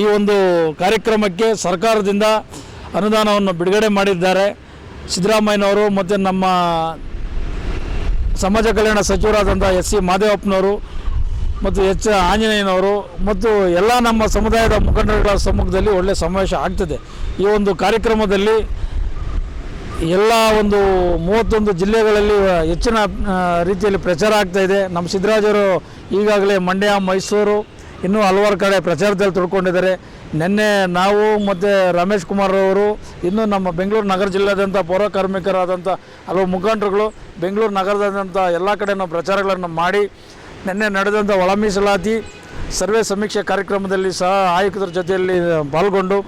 ಈ ಒಂದು ಕಾರ್ಯಕ್ರಮಕ್ಕೆ ಸರ್ಕಾರದಿಂದ ಅನುದಾನವನ್ನು ಬಿಡುಗಡೆ ಮಾಡಿದ್ದಾರೆ. ಸಿದ್ದರಾಮಯ್ಯನವರು ಮತ್ತು ನಮ್ಮ ಸಮಾಜ ಕಲ್ಯಾಣ ಸಚಿವರಾದಂಥ ಎಸ್ ಸಿ ಮಾದೇವಪ್ಪನವರು ಮತ್ತು ಎಚ್ ಆಂಜನೇಯನವರು ಮತ್ತು ಎಲ್ಲ ನಮ್ಮ ಸಮುದಾಯದ ಮುಖಂಡರುಗಳ ಸಮ್ಮುಖದಲ್ಲಿ ಒಳ್ಳೆಯ ಸಮಾವೇಶ ಆಗ್ತದೆ. ಈ ಒಂದು ಕಾರ್ಯಕ್ರಮದಲ್ಲಿ ಎಲ್ಲ ಒಂದು ಮೂವತ್ತೊಂದು ಜಿಲ್ಲೆಗಳಲ್ಲಿ ಹೆಚ್ಚಿನ ರೀತಿಯಲ್ಲಿ ಪ್ರಚಾರ ಆಗ್ತಾಯಿದೆ ನಮ್ಮ ಸಿದ್ದರಾಜರು ಈಗಾಗಲೇ ಮಂಡ್ಯ, ಮೈಸೂರು ಇನ್ನೂ ಹಲವಾರು ಕಡೆ ಪ್ರಚಾರದಲ್ಲಿ ತೊಡ್ಕೊಂಡಿದ್ದಾರೆ. ನಿನ್ನೆ ನಾವು ಮತ್ತು ರಮೇಶ್ ಕುಮಾರ್ ಅವರು, ಇನ್ನೂ ನಮ್ಮ ಬೆಂಗಳೂರು ನಗರ ಜಿಲ್ಲೆಯಾದ್ಯಂತ ಪೌರ ಕಾರ್ಮಿಕರಾದಂಥ ಹಲವು ಮುಖಂಡರುಗಳು, ಬೆಂಗಳೂರು ನಗರದಾದ್ಯಂತ ಎಲ್ಲ ಕಡೆ ನಾವು ಪ್ರಚಾರಗಳನ್ನು ಮಾಡಿ, ನಿನ್ನೆ ನಡೆದಂಥ ಒಳ ಮೀಸಲಾತಿ, ಸರ್ವೆ ಸಮೀಕ್ಷೆ ಕಾರ್ಯಕ್ರಮದಲ್ಲಿ ಸಹ ಆಯುಕ್ತರ ಜೊತೆಯಲ್ಲಿ ಪಾಲ್ಗೊಂಡು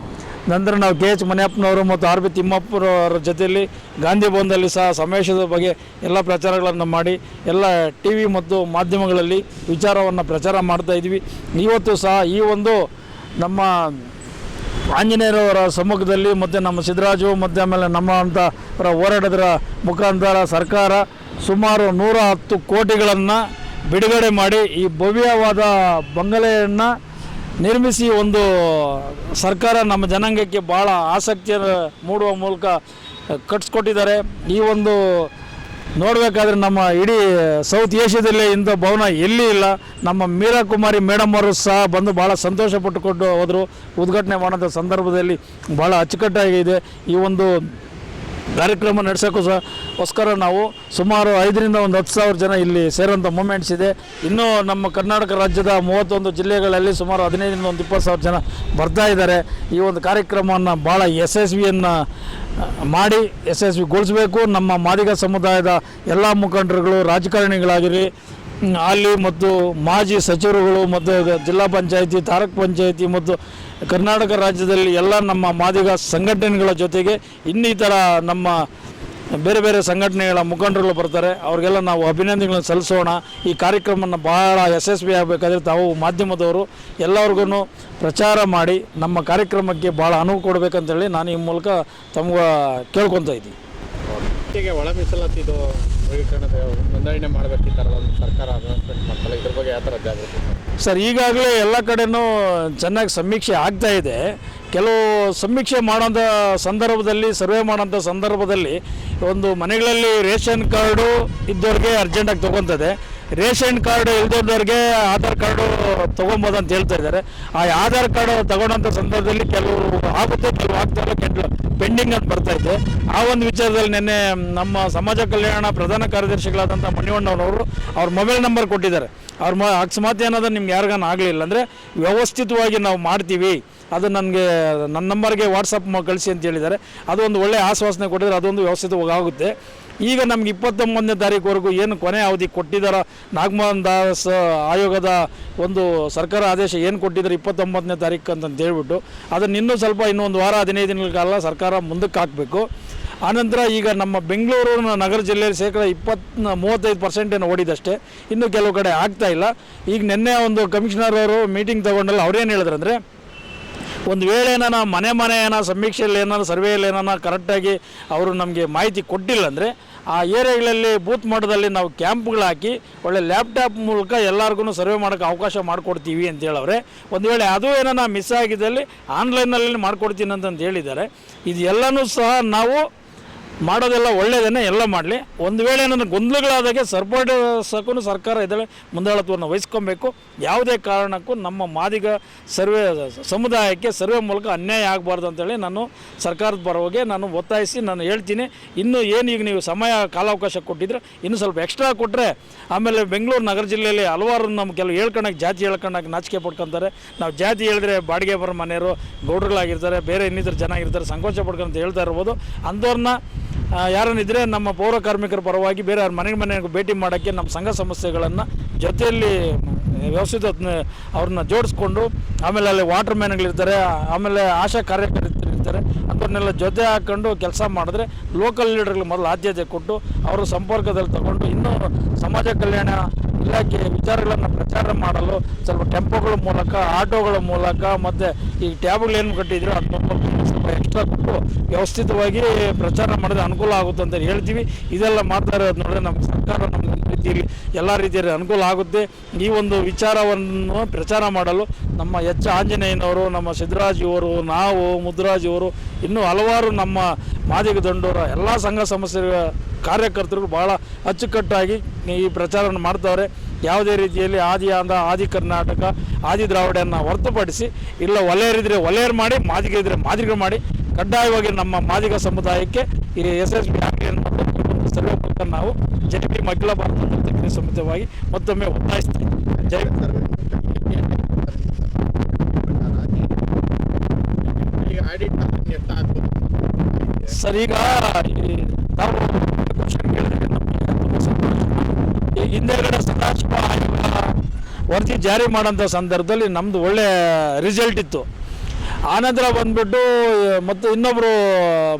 ನಂತರ ನಾವು ಕೆ ಎಚ್ ಮನೆಯಪ್ಪನವರು ಮತ್ತು ಆರ್ ಬಿ ತಿಮ್ಮಪ್ಪರವರ ಜೊತೆಯಲ್ಲಿ ಗಾಂಧಿ ಭವನದಲ್ಲಿ ಸಹ ಸಮಾವೇಶದ ಬಗ್ಗೆ ಎಲ್ಲ ಪ್ರಚಾರಗಳನ್ನು ಮಾಡಿ ಎಲ್ಲ ಟಿ ವಿ ಮತ್ತು ಮಾಧ್ಯಮಗಳಲ್ಲಿ ವಿಚಾರವನ್ನು ಪ್ರಚಾರ ಮಾಡ್ತಾ ಇದ್ವಿ. ಇವತ್ತು ಸಹ ಈ ಒಂದು ನಮ್ಮ ಆಂಜನೇಯರವರ ಸಮ್ಮುಖದಲ್ಲಿ ಮತ್ತು ನಮ್ಮ ಸಿದ್ದರಾಜು ಮತ್ತು ಆಮೇಲೆ ನಮ್ಮ ಅಂತ ಅವರ ಹೋರಾಟದ ಮುಖಾಂತರ ಸರ್ಕಾರ ಸುಮಾರು ನೂರ ಹತ್ತು ಕೋಟಿಗಳನ್ನು ಬಿಡುಗಡೆ ಮಾಡಿ ಈ ಭವ್ಯವಾದ ಬಂಗಲೆಯನ್ನು ನಿರ್ಮಿಸಿ ಒಂದು ಸರ್ಕಾರ ನಮ್ಮ ಜನಾಂಗಕ್ಕೆ ಭಾಳ ಆಸಕ್ತಿಯನ್ನು ಮೂಡುವ ಮೂಲಕ ಕಟ್ಸ್ಕೊಟ್ಟಿದ್ದಾರೆ. ಈ ಒಂದು ನೋಡಬೇಕಾದ್ರೆ ನಮ್ಮ ಇಡೀ ಸೌತ್ ಏಷ್ಯಾದಲ್ಲೇ ಇಂಥ ಭವನ ಎಲ್ಲಿ ಇಲ್ಲ. ನಮ್ಮ ಮೀರಾ ಕುಮಾರಿ ಮೇಡಮ್ ಅವರು ಸಹ ಬಂದು ಭಾಳ ಸಂತೋಷ ಪಟ್ಟುಕೊಂಡು ಹೋದರು. ಉದ್ಘಾಟನೆ ಮಾಡೋದ ಸಂದರ್ಭದಲ್ಲಿ ಭಾಳ ಅಚ್ಚುಕಟ್ಟಾಗಿದೆ. ಈ ಒಂದು ಕಾರ್ಯಕ್ರಮ ನಡೆಸೋಕ್ಕೋಸ್ಕರ ನಾವು ಸುಮಾರು ಐದರಿಂದ ಒಂದು ಹತ್ತು ಸಾವಿರ ಜನ ಇಲ್ಲಿ ಸೇರೋಂಥ ಮೂಮೆಂಟ್ಸ್ ಇದೆ. ಇನ್ನೂ ನಮ್ಮ ಕರ್ನಾಟಕ ರಾಜ್ಯದ ಮೂವತ್ತೊಂದು ಜಿಲ್ಲೆಗಳಲ್ಲಿ ಸುಮಾರು ಹದಿನೈದರಿಂದ ಒಂದು ಇಪ್ಪತ್ತು ಸಾವಿರ ಜನ ಬರ್ತಾ ಇದ್ದಾರೆ. ಈ ಒಂದು ಕಾರ್ಯಕ್ರಮವನ್ನು ಭಾಳ ಯಶಸ್ವಿಯನ್ನು ಮಾಡಿ ಯಶಸ್ವಿಗೊಳಿಸಬೇಕು. ನಮ್ಮ ಮಾದಿಗ ಸಮುದಾಯದ ಎಲ್ಲ ಮುಖಂಡರುಗಳು ರಾಜಕಾರಣಿಗಳಾಗಿರಿ ಅಲ್ಲಿ ಮತ್ತು ಮಾಜಿ ಸಚಿವರುಗಳು ಮತ್ತು ಜಿಲ್ಲಾ ಪಂಚಾಯಿತಿ ತಾಲೂಕು ಪಂಚಾಯಿತಿ ಮತ್ತು ಕರ್ನಾಟಕ ರಾಜ್ಯದಲ್ಲಿ ಎಲ್ಲ ನಮ್ಮ ಮಾದಿಗ ಸಂಘಟನೆಗಳ ಜೊತೆಗೆ ಇನ್ನಿತರ ನಮ್ಮ ಬೇರೆ ಬೇರೆ ಸಂಘಟನೆಗಳ ಮುಖಂಡರುಗಳು ಬರ್ತಾರೆ. ಅವ್ರಿಗೆಲ್ಲ ನಾವು ಅಭಿನಂದನೆಗಳನ್ನು ಸಲ್ಲಿಸೋಣ. ಈ ಕಾರ್ಯಕ್ರಮವನ್ನು ಬಹಳ ಯಶಸ್ವಿ ಆಗಬೇಕಾದ್ರೆ ತಾವು ಮಾಧ್ಯಮದವರು ಎಲ್ಲರಿಗೂ ಪ್ರಚಾರ ಮಾಡಿ ನಮ್ಮ ಕಾರ್ಯಕ್ರಮಕ್ಕೆ ಭಾಳ ಅನುವು ಕೊಡಬೇಕಂತೇಳಿ ನಾನು ಈ ಮೂಲಕ ತಮ್ಗೆ ಕೇಳ್ಕೊತಾ ಇದ್ದೀನಿ. ಹೀಗೆ ಒಳ ಮೀಸಲಾತಿದು ವರ್ಗೀಕರಣದ ನೋಂದಣಿ ಮಾಡಬೇಕು ಈ ಒಂದು ಸರ್ಕಾರ ಅನೌನ್ಸ್ಮೆಂಟ್ ಮಾಡ್ತಲ್ಲ ಇದ್ರ ಬಗ್ಗೆ ಯಾವ ಥರ ಜಾಗೃತಿ? ಸರ್, ಈಗಾಗಲೇ ಎಲ್ಲ ಕಡೆನೂ ಚೆನ್ನಾಗಿ ಸಮೀಕ್ಷೆ ಆಗ್ತಾ ಇದೆ. ಕೆಲವು ಸಮೀಕ್ಷೆ ಮಾಡೋಂಥ ಸಂದರ್ಭದಲ್ಲಿ, ಸರ್ವೆ ಮಾಡೋಂಥ ಸಂದರ್ಭದಲ್ಲಿ ಒಂದು ಮನೆಗಳಲ್ಲಿ ರೇಷನ್ ಕಾರ್ಡು ಇದ್ದವ್ರಿಗೆ ಅರ್ಜೆಂಟಾಗಿ ತೊಗೊತದೆ ರೇಷನ್ ಕಾರ್ಡ್ ಇಲ್ದವ್ರಿಗೆ ಆಧಾರ್ ಕಾರ್ಡು ತೊಗೊಬೋದು ಅಂತ ಹೇಳ್ತಾ ಇದ್ದಾರೆ. ಆ ಆಧಾರ್ ಕಾರ್ಡು ತಗೊಂಡಂಥ ಸಂದರ್ಭದಲ್ಲಿ ಕೆಲವು ಆಗುತ್ತೆ, ಕೆಲವು ಆಗ್ತಾ ಕೆಟ್ಟ ಪೆಂಡಿಂಗ್ ಅಂತ ಬರ್ತಾ ಇದೆ. ಆ ಒಂದು ವಿಚಾರದಲ್ಲಿ ನಿನ್ನೆ ನಮ್ಮ ಸಮಾಜ ಕಲ್ಯಾಣ ಪ್ರಧಾನ ಕಾರ್ಯದರ್ಶಿಗಳಾದಂಥ ಮಣಿವಣ್ಣನವರು ಅವ್ರ ಮೊಬೈಲ್ ನಂಬರ್ ಕೊಟ್ಟಿದ್ದಾರೆ. ಅವ್ರ ಮ, ಅಕಸ್ಮಾತ್ ಏನಾದರೂ ನಿಮ್ಗೆ ಯಾರಿಗಾನ ಆಗಲಿಲ್ಲ ಅಂದರೆ ವ್ಯವಸ್ಥಿತವಾಗಿ ನಾವು ಮಾಡ್ತೀವಿ. ಅದು ನನಗೆ ನನ್ನ ನಂಬರ್ಗೆ ವಾಟ್ಸಪ್ ಕಳಿಸಿ ಅಂತ ಹೇಳಿದ್ದಾರೆ. ಅದು ಒಂದು ಒಳ್ಳೆಯ ಆಶ್ವಾಸನೆ ಕೊಟ್ಟಿದ್ದಾರೆ. ಅದೊಂದು ವ್ಯವಸ್ಥಿತವಾಗಿ ಆಗುತ್ತೆ. ಈಗ ನಮ್ಗೆ ಇಪ್ಪತ್ತೊಂಬತ್ತನೇ ತಾರೀಕುವರೆಗೂ ಏನು ಕೊನೆ ಅವಧಿ ಕೊಟ್ಟಿದ್ದಾರ ನಾಗಮೋಹನ್ ದಾಸ್ ಆಯೋಗದ ಒಂದು ಸರ್ಕಾರ ಆದೇಶ ಏನು ಕೊಟ್ಟಿದ್ದಾರೆ ಇಪ್ಪತ್ತೊಂಬತ್ತನೇ ತಾರೀಕು ಅಂತಂತ ಹೇಳ್ಬಿಟ್ಟು ಅದನ್ನು ಇನ್ನೂ ಸ್ವಲ್ಪ ಇನ್ನೊಂದು ವಾರ, ಹದಿನೈದು ದಿನಗಳ ಕಾಲ ಸರ್ಕಾರ ಮುಂದಕ್ಕೆ ಹಾಕಬೇಕು. ಆನಂತರ ಈಗ ನಮ್ಮ ಬೆಂಗಳೂರು ನಗರ ಜಿಲ್ಲೆಯಲ್ಲಿ ಶೇಕಡ ಇಪ್ಪತ್ತು ಮೂವತ್ತೈದು ಪರ್ಸೆಂಟ್ ಏನು ಓಡಿದಷ್ಟೇ. ಇನ್ನು ಕೆಲವು ಕಡೆ ಆಗ್ತಾ ಇಲ್ಲ. ಈಗ ನಿನ್ನೆ ಒಂದು ಕಮಿಷನರ್ ಅವರು ಮೀಟಿಂಗ್ ತಗೊಂಡಲ್ಲ ಅವ್ರೇನು ಹೇಳಿದ್ರು ಅಂದರೆ ಒಂದು ವೇಳೆ ಏನಾನ ಮನೆ ಮನೆ ಏನೋ ಸಮೀಕ್ಷೆಯಲ್ಲಿ ಏನಾರ ಸರ್ವೆಯಲ್ಲಿ ಏನಾರ ಕರೆಕ್ಟಾಗಿ ಅವರು ನಮಗೆ ಮಾಹಿತಿ ಕೊಟ್ಟಿಲ್ಲ ಅಂದರೆ ಆ ಏರಿಯಾಗಳಲ್ಲಿ ಬೂತ್ ಮಟ್ಟದಲ್ಲಿ ನಾವು ಕ್ಯಾಂಪ್ಗಳು ಹಾಕಿ ಒಳ್ಳೆ ಲ್ಯಾಪ್ಟಾಪ್ ಮೂಲಕ ಎಲ್ಲರಿಗೂ ಸರ್ವೆ ಮಾಡೋಕ್ಕೆ ಅವಕಾಶ ಮಾಡಿಕೊಡ್ತೀವಿ ಅಂತ ಹೇಳವ್ರೆ. ಒಂದು ವೇಳೆ ಅದು ಏನಾನ ಮಿಸ್ ಆಗಿದ್ದಲ್ಲಿ ಆನ್ಲೈನಲ್ಲಿ ಮಾಡ್ಕೊಡ್ತೀನಿ ಅಂತಂದು ಹೇಳಿದ್ದಾರೆ. ಇದೆಲ್ಲನೂ ಸಹ ನಾವು ಮಾಡೋದೆಲ್ಲ ಒಳ್ಳೆಯದನ್ನೇ ಎಲ್ಲ ಮಾಡಲಿ. ಒಂದು ವೇಳೆ ನನ್ನ ಗೊಂದಲಗಳಾದಾಗೆ ಸರಿಪಡಿಸೋಕ್ಕೂ ಸರ್ಕಾರ ಇದರಲ್ಲಿ ಮುಂದಾಳತ್ವವನ್ನು ವಹಿಸ್ಕೊಬೇಕು. ಯಾವುದೇ ಕಾರಣಕ್ಕೂ ನಮ್ಮ ಮಾದಿಗ ಸರ್ವೆ, ಸಮುದಾಯಕ್ಕೆ ಸರ್ವೆ ಮೂಲಕ ಅನ್ಯಾಯ ಆಗಬಾರ್ದು ಅಂತೇಳಿ ನಾನು ಸರ್ಕಾರದ ಪರವಾಗಿ ನಾನು ಒತ್ತಾಯಿಸಿ ನಾನು ಹೇಳ್ತೀನಿ. ಇನ್ನು ಏನು ಈಗ ನೀವು ಸಮಯ, ಕಾಲಾವಕಾಶ ಕೊಟ್ಟಿದ್ರೆ ಇನ್ನು ಸ್ವಲ್ಪ ಎಕ್ಸ್ಟ್ರಾ ಕೊಟ್ಟರೆ ಆಮೇಲೆ ಬೆಂಗಳೂರು ನಗರ ಜಿಲ್ಲೆಯಲ್ಲಿ ಹಲವಾರು ನಮ್ಮ ಕೆಲವು ಹೇಳ್ಕೊಳಕ್ಕೆ ಜಾತಿ ಹೇಳ್ಕೊಳಕ್ಕೆ ನಾಚಿಕೆ ಪಡ್ಕೊತಾರೆ. ನಾವು ಜಾತಿ ಹೇಳಿದ್ರೆ ಬಾಡಿಗೆ ಬರೋ ಮನೆಯವರು ಗೌಡ್ರುಗಳಾಗಿರ್ತಾರೆ, ಬೇರೆ ಇನ್ನಿತರ ಜನ ಇರ್ತಾರೆ ಸಂಕೋಚ ಪಡ್ಕೊಂತ ಹೇಳ್ತಾ ಇರ್ಬೋದು. ಅಂಥವ್ರನ್ನ ಯಾರನ್ನಿದ್ರೆ ನಮ್ಮ ಪೌರ ಕಾರ್ಮಿಕರ ಪರವಾಗಿ ಬೇರೆ ಅವ್ರ ಮನೆ ಮನೆಗೆ ಭೇಟಿ ಮಾಡೋಕ್ಕೆ ನಮ್ಮ ಸಂಘ ಸಂಸ್ಥೆಗಳನ್ನು ಜೊತೆಯಲ್ಲಿ ವ್ಯವಸ್ಥಿತ ಅವ್ರನ್ನ ಜೋಡಿಸ್ಕೊಂಡು ಆಮೇಲೆ ಅಲ್ಲಿ ವಾಟರ್ ಮ್ಯಾನ್ಗಳಿರ್ತಾರೆ ಆಮೇಲೆ ಆಶಾ ಕಾರ್ಯಕರ್ತರಿರ್ತಾರೆ ಅಂಥವ್ರನ್ನೆಲ್ಲ ಜೊತೆ ಹಾಕ್ಕೊಂಡು ಕೆಲಸ ಮಾಡಿದ್ರೆ ಲೋಕಲ್ ಲೀಡರ್ಗಳು ಮೊದಲು ಆದ್ಯತೆ ಕೊಟ್ಟು ಅವರು ಸಂಪರ್ಕದಲ್ಲಿ ತಗೊಂಡು ಇನ್ನೂ ಸಮಾಜ ಕಲ್ಯಾಣ ಇಲಾಖೆ ವಿಚಾರಗಳನ್ನು ಪ್ರಚಾರ ಮಾಡಲು ಸ್ವಲ್ಪ ಟೆಂಪೋಗಳ ಮೂಲಕ, ಆಟೋಗಳ ಮೂಲಕ, ಮತ್ತು ಈ ಟ್ಯಾಬ್ಗಳು ಏನು ಕಟ್ಟಿದ್ರು ಸ್ವಲ್ಪ ಎಕ್ಸ್ಟ್ರಾ ಕೊಟ್ಟು ವ್ಯವಸ್ಥಿತವಾಗಿ ಪ್ರಚಾರ ಮಾಡಿದ್ರೆ ಅನುಕೂಲ ಆಗುತ್ತೆ ಅಂತ ಹೇಳ್ತೀವಿ. ಇದೆಲ್ಲ ಮಾಡ್ತಾ ಇರೋದು ನೋಡಿದ್ರೆ ನಮ್ಮ ಸರ್ಕಾರ ನಮ್ಮ ರೀತಿಯಲ್ಲಿ ಎಲ್ಲ ರೀತಿಯಲ್ಲಿ ಅನುಕೂಲ ಆಗುತ್ತೆ. ಈ ಒಂದು ವಿಚಾರವನ್ನು ಪ್ರಚಾರ ಮಾಡಲು ನಮ್ಮ ಎಚ್ ಆಂಜನೇಯನವರು, ನಮ್ಮ ಸಿದ್ದರಾಜ್ ಇವರು, ನಾವು ಮುದ್ರಾಜ್ ಇವರು, ಇನ್ನೂ ಹಲವಾರು ನಮ್ಮ ಮಾದಿಗ ದಂಡೋರ, ಎಲ್ಲ ಸಂಘ ಸಮಸ್ಯೆ ಕಾರ್ಯಕರ್ತರು ಭಾಳ ಅಚ್ಚುಕಟ್ಟಾಗಿ ಈ ಪ್ರಚಾರವನ್ನು ಮಾಡ್ತಾವ್ರೆ. ಯಾವುದೇ ರೀತಿಯಲ್ಲಿ ಆದಿ ಆಂಧ್ರ ಆದಿ ಕರ್ನಾಟಕ ಆದಿ ದ್ರಾವಿಡನ್ನು ಹೊರತುಪಡಿಸಿ ಇಲ್ಲ ಒಲೆಯರಿದ್ರೆ ಒಲೆಯರ್ ಮಾಡಿ ಮಾದಿಗರಿದ್ರೆ ಮಾದಿಗರು ಮಾಡಿ ಕಡ್ಡಾಯವಾಗಿ ನಮ್ಮ ಮಾದಿಗ ಸಮುದಾಯಕ್ಕೆ ಈ ಎಸ್ ಎಸ್ ಬಿ ಒಂದು ಸರ್ವೆ ಮೂಲಕ ನಾವು ಜೆ ಪಿ ಅಖಿಲ ಭಾರತ ಸಮಿತವಾಗಿ ಮತ್ತೊಮ್ಮೆ ಒತ್ತಾಯಿಸ್ತೀವಿ ಜೈ ಸರ್ ಈಗ ತಾವು ಕ್ವಶನ್ ಕೇಳಿದ್ರೆ ಹಿಂದೆಗಡೆ ಸದಾಶಿವ ವರದಿ ಜಾರಿ ಮಾಡೋಂಥ ಸಂದರ್ಭದಲ್ಲಿ ನಮ್ಮದು ಒಳ್ಳೆ ರಿಸಲ್ಟ್ ಇತ್ತು. ಆನಂತರ ಬಂದ್ಬಿಟ್ಟು, ಮತ್ತು ಇನ್ನೊಬ್ಬರು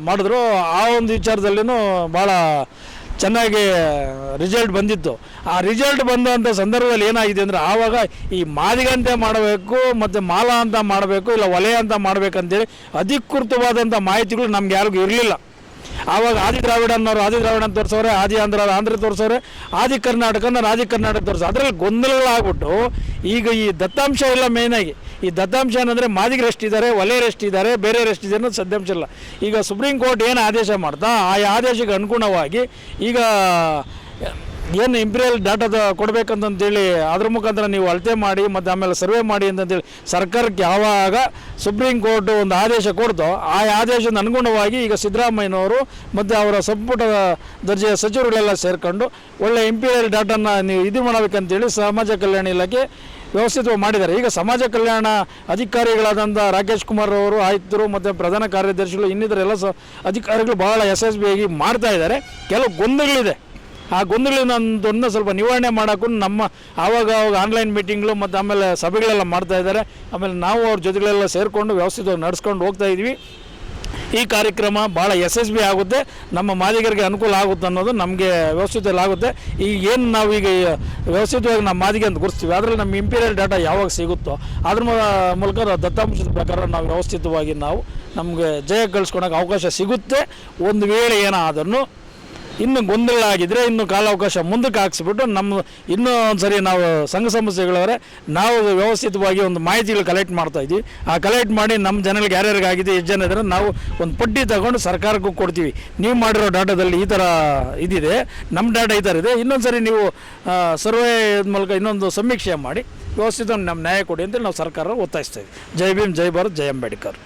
ಮಾಡಿದ್ರು, ಆ ಒಂದು ವಿಚಾರದಲ್ಲಿನೂ ಭಾಳ ಚೆನ್ನಾಗಿ ರಿಸಲ್ಟ್ ಬಂದಿತ್ತು. ಆ ರಿಸಲ್ಟ್ ಬಂದಂಥ ಸಂದರ್ಭದಲ್ಲಿ ಏನಾಗಿದೆ ಅಂದರೆ, ಆವಾಗ ಈ ಮಾದಿಗಂತೆ ಮಾಡಬೇಕು, ಮತ್ತು ಮಾಲ ಅಂತ ಮಾಡಬೇಕು, ಇಲ್ಲ ಒಲೆ ಅಂತ ಮಾಡಬೇಕಂತೇಳಿ ಅಧಿಕೃತವಾದಂಥ ಮಾಹಿತಿಗಳು ನಮ್ಗೆ ಯಾರಿಗೂ ಇರಲಿಲ್ಲ. ಆವಾಗ ಆದಿ ದ್ರಾವಿಡ ಅನ್ನೋರು ಆದಿ ದ್ರಾವಿಡ ಅಂತ ತೋರಿಸೋರೆ, ಆದಿ ಆಂಧ್ರ ಆಂಧ್ರ ತೋರಿಸೋರೆ, ಆದಿ ಕರ್ನಾಟಕ ಅನ್ನೋರು ಆದಿ ಕರ್ನಾಟಕ ತೋರಿಸೋ ಅದರಲ್ಲಿ ಗೊಂದಲಗಳಾಗ್ಬಿಟ್ಟು ಈಗ ಈ ದತ್ತಾಂಶ ಎಲ್ಲ ಮೇಯ್ನಾಗಿ ಈ ದತ್ತಾಂಶ ಏನಂದರೆ ಮಾದಿಗರು ಇದ್ದಾರೆ ಒಲೆಯರು ಇದ್ದಾರೆ ಬೇರೆ ಇದ್ದಾರೆ ಅನ್ನೋದು ಸದ್ಯಾಂಶ ಇಲ್ಲ. ಈಗ ಸುಪ್ರೀಂ ಕೋರ್ಟ್ ಏನು ಆದೇಶ ಮಾಡ್ತಾ ಆ ಆದೇಶಕ್ಕೆ ಅನುಗುಣವಾಗಿ ಈಗ ಏನು ಇಂಪೀರಿಯಲ್ ಡಾಟಾದ ಕೊಡಬೇಕಂತಂತೇಳಿ ಅದ್ರ ಮುಖಾಂತರ ನೀವು ಅಳತೆ ಮಾಡಿ ಮತ್ತು ಆಮೇಲೆ ಸರ್ವೆ ಮಾಡಿ ಅಂತಂತೇಳಿ ಸರ್ಕಾರಕ್ಕೆ ಯಾವಾಗ ಸುಪ್ರೀಂ ಕೋರ್ಟ್ ಒಂದು ಆದೇಶ ಕೊಡ್ತೋ ಆ ಆದೇಶದ ಅನುಗುಣವಾಗಿ ಈಗ ಸಿದ್ದರಾಮಯ್ಯನವರು ಮತ್ತು ಅವರ ಸಂಪುಟ ದರ್ಜೆಯ ಸಚಿವರುಗಳೆಲ್ಲ ಸೇರಿಕೊಂಡು ಒಳ್ಳೆ ಇಂಪೀರಿಯಲ್ ಡಾಟಾನ ನೀವು ಇದು ಮಾಡಬೇಕಂತೇಳಿ ಸಮಾಜ ಕಲ್ಯಾಣ ಇಲಾಖೆ ವ್ಯವಸ್ಥಿತವಾಗಿ ಮಾಡಿದ್ದಾರೆ. ಈಗ ಸಮಾಜ ಕಲ್ಯಾಣ ಅಧಿಕಾರಿಗಳಾದಂಥ ರಾಕೇಶ್ ಕುಮಾರ್ ಅವರು, ಆಯುಕ್ತರು ಮತ್ತು ಪ್ರಧಾನ ಕಾರ್ಯದರ್ಶಿಗಳು ಇನ್ನಿತರ ಎಲ್ಲ ಸ ಅಧಿಕಾರಿಗಳು ಬಹಳ ಯಶಸ್ವಿಯಾಗಿ ಮಾಡ್ತಾ ಇದ್ದಾರೆ. ಕೆಲವು ಗೊಂದಲಗಳಿದೆ. ಆ ಗೊಂದಲದೊಂದು ಸ್ವಲ್ಪ ನಿವಾರಣೆ ಮಾಡೋಕ್ಕೂ ನಮ್ಮ ಆವಾಗ ಆವಾಗ ಆನ್ಲೈನ್ ಮೀಟಿಂಗ್ಗಳು ಮತ್ತು ಆಮೇಲೆ ಸಭೆಗಳೆಲ್ಲ ಮಾಡ್ತಾ ಇದ್ದಾರೆ. ಆಮೇಲೆ ನಾವು ಅವ್ರ ಜೊತೆಗಳೆಲ್ಲ ಸೇರಿಕೊಂಡು ವ್ಯವಸ್ಥಿತವಾಗಿ ನಡೆಸ್ಕೊಂಡು ಹೋಗ್ತಾ ಇದ್ವಿ. ಈ ಕಾರ್ಯಕ್ರಮ ಭಾಳ ಯಶಸ್ವಿ ಆಗುತ್ತೆ. ನಮ್ಮ ಮಾದಿಗರಿಗೆ ಅನುಕೂಲ ಆಗುತ್ತೆ ಅನ್ನೋದು ನಮಗೆ ವ್ಯವಸ್ಥಿತದಲ್ಲಿ ಆಗುತ್ತೆ. ಈಗ ಏನು ನಾವು ಈಗ ವ್ಯವಸ್ಥಿತವಾಗಿ ನಮ್ಮ ಮಾದಿಗೆ ಅಂತ ಗುರುಸ್ತೀವಿ ಅದರಲ್ಲಿ ನಮ್ಮ ಇಂಪೀರಿಯಲ್ ಡಾಟಾ ಯಾವಾಗ ಸಿಗುತ್ತೋ ಅದ್ರ ಮೂಲಕ ದತ್ತಾಂಶದ ಪ್ರಕಾರ ನಾವು ವ್ಯವಸ್ಥಿತವಾಗಿ ನಾವು ನಮಗೆ ಜಯ ಗಳಿಸ್ಕೊಳಕ್ಕೆ ಅವಕಾಶ ಸಿಗುತ್ತೆ. ಒಂದು ವೇಳೆ ಏನಾದರೂ ಇನ್ನು ಗೊಂದಲ ಆಗಿದ್ರೆ ಇನ್ನು ಕಾಲಾವಕಾಶ ಮುಂದಕ್ಕೆ ಹಾಕ್ಸ್ಬಿಟ್ಟು ನಮ್ಮ ಇನ್ನೂ ಒಂದು ಸರಿ ನಾವು ಸಂಘ ಸಂಸ್ಥೆಗಳವರೇ ನಾವು ವ್ಯವಸ್ಥಿತವಾಗಿ ಒಂದು ಮಾಹಿತಿಗಳು ಕಲೆಕ್ಟ್ ಮಾಡ್ತಾ ಇದ್ವಿ ಆ ಕಲೆಕ್ಟ್ ಮಾಡಿ ನಮ್ಮ ಜನಗಳಿಗೆ ಯಾರ್ಯಾರಿಗೆ ಆಗಿದೆ ಎಷ್ಟು ಜನ ಇದ್ದಾರೆ ನಾವು ಒಂದು ಪಟ್ಟಿ ತಗೊಂಡು ಸರ್ಕಾರಕ್ಕೂ ಕೊಡ್ತೀವಿ. ನೀವು ಮಾಡಿರೋ ಡಾಟಾದಲ್ಲಿ ಈ ಥರ ಇದಿದೆ, ನಮ್ಮ ಡಾಟಾ ಈ ಥರ ಇದೆ. ಇನ್ನೊಂದು ಸರಿ ನೀವು ಸರ್ವೆ ಮೂಲಕ ಇನ್ನೊಂದು ಸಮೀಕ್ಷೆ ಮಾಡಿ ವ್ಯವಸ್ಥಿತ ನಮ್ಮ ನ್ಯಾಯ ಕೊಡಿ ಅಂತೇಳಿ ನಾವು ಸರ್ಕಾರ ಒತ್ತಾಯಿಸ್ತಾ ಜೈ ಭೀಮ್, ಜೈ ಭಾರತ್, ಜೈ ಅಂಬೇಡ್ಕರ್.